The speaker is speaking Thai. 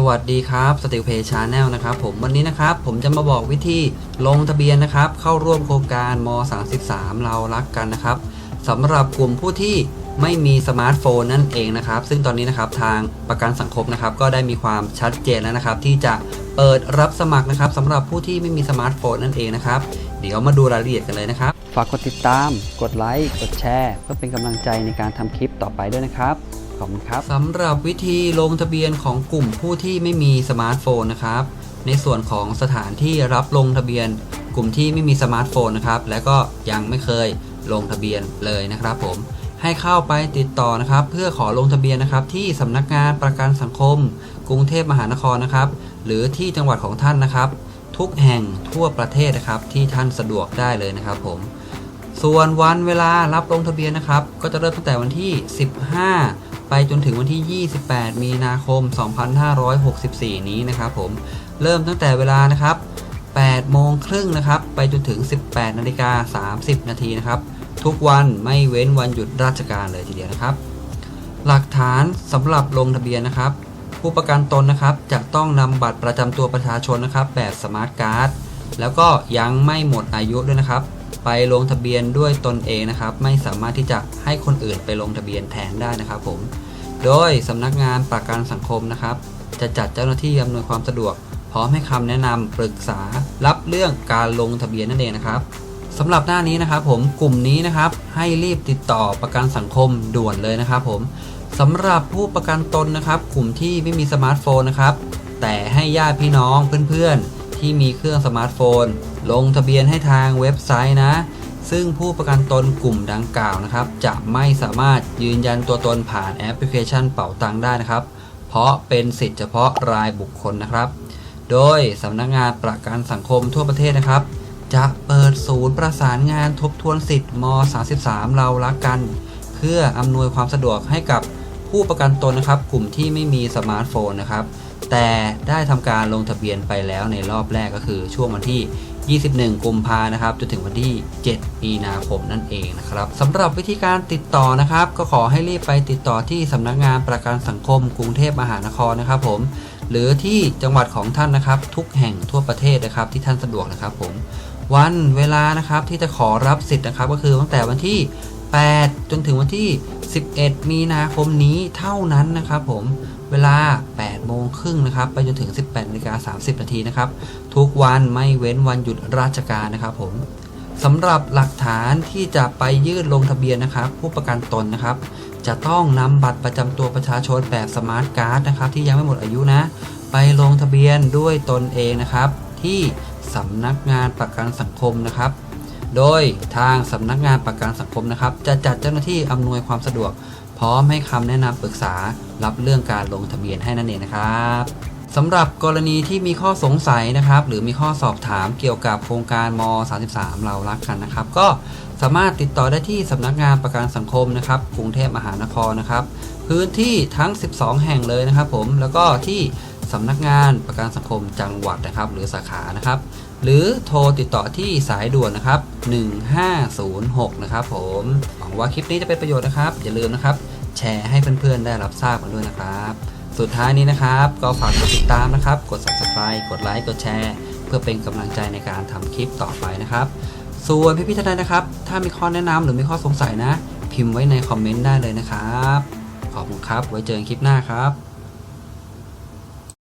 สวัสดีครับสติลเพชาแนลนะครับผมวันนี้นะครับผมจะมาบอกวิธีลงทะเบียนนะครับ เข้าร่วมโครงการม 33 เรารักกันนะครับสำหรับกลุ่มผู้ที่ไม่มีสมาร์ทโฟนนั่นเองนะครับ ซึ่งตอนนี้นะครับทางประกันสังคมนะครับ ก็ได้มีความชัดเจนแล้วนะครับ ที่จะเปิดรับสมัครนะครับสำหรับผู้ที่ไม่มีสมาร์ทโฟนนั่นเองนะครับ เดี๋ยวมาดูรายละเอียดกันเลยนะครับ ฝากกดติดตาม กดไลค์กดแชร์ เพื่อเป็นกำลังใจในการทำคลิปต่อไปด้วยนะครับ ขอบคุณครับสำหรับวิธีลงทะเบียนของกลุ่มผู้ที่ไม่มีสมาร์ทโฟนนะครับ ในส่วนของสถานที่รับลงทะเบียน กลุ่มที่ไม่มีสมาร์ทโฟนนะครับ และก็ยังไม่เคยลงทะเบียนเลยนะครับ ผม ให้เข้าไปติดต่อนะครับ เพื่อขอลงทะเบียนนะครับ ที่สำนักงานประกันสังคม กรุงเทพมหานครนะครับ หรือที่จังหวัดของท่านนะครับ ทุกแห่งทั่วประเทศนะครับ ที่ท่านสะดวกได้เลยนะครับ ผมส่วนวันเวลารับลงทะเบียนนะครับ ก็จะเริ่มตั้งแต่วันที่ 15 ไปจนถึงวันที่ 28 มีนาคม 2564 นี้นะครับผม เริ่มตั้งแต่เวลานะครับ 8 โมงครึ่งนะครับ ไปจนถึง 18 นาฬิกา 30 นาทีนะครับ ทุกวันไม่เว้นวันหยุดราชการเลยทีเดียวนะครับ หลักฐานสำหรับลงทะเบียนนะครับ ผู้ประกันตนนะครับจะต้องนำบัตรประจำตัวประชาชนนะครับ แบบสมาร์ทการ์ดแล้วก็ยังไม่หมดอายุด้วยนะครับ ไปลงทะเบียนด้วยตนเองนะครับ ไม่สามารถที่จะให้คนอื่นไปลงทะเบียนแทนได้นะครับผม โดยสำนักงานประกันสังคมนะครับ จะจัดเจ้าหน้าที่อำนวยความสะดวก พร้อมให้คำแนะนำปรึกษารับเรื่องการลงทะเบียนนั่นเองนะครับสำหรับหน้านี้นะครับผมกลุ่มนี้นะครับให้รีบติดต่อประกันสังคมด่วนเลยนะครับผมสำหรับผู้ประกันตนนะครับ กลุ่มที่ไม่มีสมาร์ทโฟนนะครับ แต่ให้ญาติพี่น้องเพื่อนๆ ที่มีเครื่องสมาร์ทโฟน ลงทะเบียนให้ทางเว็บไซต์นะ ซึ่งผู้ประกันตนกลุ่มดังกล่าวนะครับ จะไม่สามารถยืนยันตัวตนผ่านแอปพลิเคชันเป่าตังได้นะครับ เพราะเป็นสิทธิเฉพาะรายบุคคลนะครับ โดยสำนักงานประกันสังคมทั่วประเทศนะครับ จะเปิดศูนย์ประสานงานทบทวนสิทธิ์ม 33 เรารักกัน เพื่ออำนวยความสะดวกให้กับผู้ประกันตนนะครับ กลุ่มที่ไม่มีสมาร์ทโฟนนะครับแต่ได้ทำการลงทะเบียนไปแล้วในรอบแรกก็คือช่วงวันที่ 21 กุมภานะครับจนถึงวันที่ 7 มีนาคมนั่นเองนะครับสำหรับวิธีการติดต่อนะครับ ก็ขอให้รีบไปติดต่อที่สำนักงานประกันสังคมกรุงเทพมหานครนะครับผมหรือที่จังหวัดของท่านนะครับ ทุกแห่งทั่วประเทศนะครับที่ท่านสะดวกนะครับผมวันเวลานะครับที่จะขอรับสิทธิ์นะครับ ก็คือตั้งแต่วันที่ 8 จนถึงวันที่ 11 มีนาคมนี้เท่านั้นนะครับผม เวลา 8 โมงครึ่งนะครับ ไปจนถึง 18นาฬิกา30 นาทีนะครับ ทุกวันไม่เว้นวันหยุดราชการนะครับผมสำหรับหลักฐานที่จะไปยื่นลงทะเบียนนะครับ ผู้ประกันตนนะครับ จะต้องนำบัตรประจำตัวประชาชนแบบสมาร์ทการ์ดนะครับ ที่ยังไม่หมดอายุนะ ไปลงทะเบียนด้วยตนเองนะครับ ที่สำนักงานประกันสังคมนะครับ โดยทางสำนักงานประกันสังคมนะครับ จะจัดเจ้าหน้าที่อำนวยความสะดวก พร้อมให้คำแนะนำปรึกษารับเรื่องการลงทะเบียนให้นั่นเองนะครับสำหรับกรณีที่มีข้อสงสัยนะครับ หรือมีข้อสอบถามเกี่ยวกับโครงการม 33 เรารักกันนะครับ ก็สามารถติดต่อได้ที่สำนักงานประกันสังคมนะครับกรุงเทพมหานครนะครับ พื้นที่ทั้ง 12 แห่งเลยนะครับผมแล้วก็ที่ สำนักงานประกันสังคมจังหวัดนะครับ หรือสาขานะครับ หรือโทรติดต่อที่สายด่วนนะครับ 1506 นะครับผมหวังว่าคลิปนี้จะเป็นประโยชน์นะครับ อย่าลืมนะครับ แชร์ให้เพื่อนๆได้รับทราบกันด้วยนะครับ สุดท้ายนี้นะครับ ก็ฝากกดติดตามนะครับ กด subscribe กดไลค์กดแชร์เพื่อเป็นกำลังใจในการทำคลิปต่อไปนะครับ ส่วนพี่ๆท่านใดนะครับ ถ้ามีข้อแนะนำหรือมีข้อสงสัยนะ พิมพ์ไว้ในคอมเมนต์ได้เลยนะครับ ขอบคุณครับ ไว้เจอกันคลิปหน้าครับ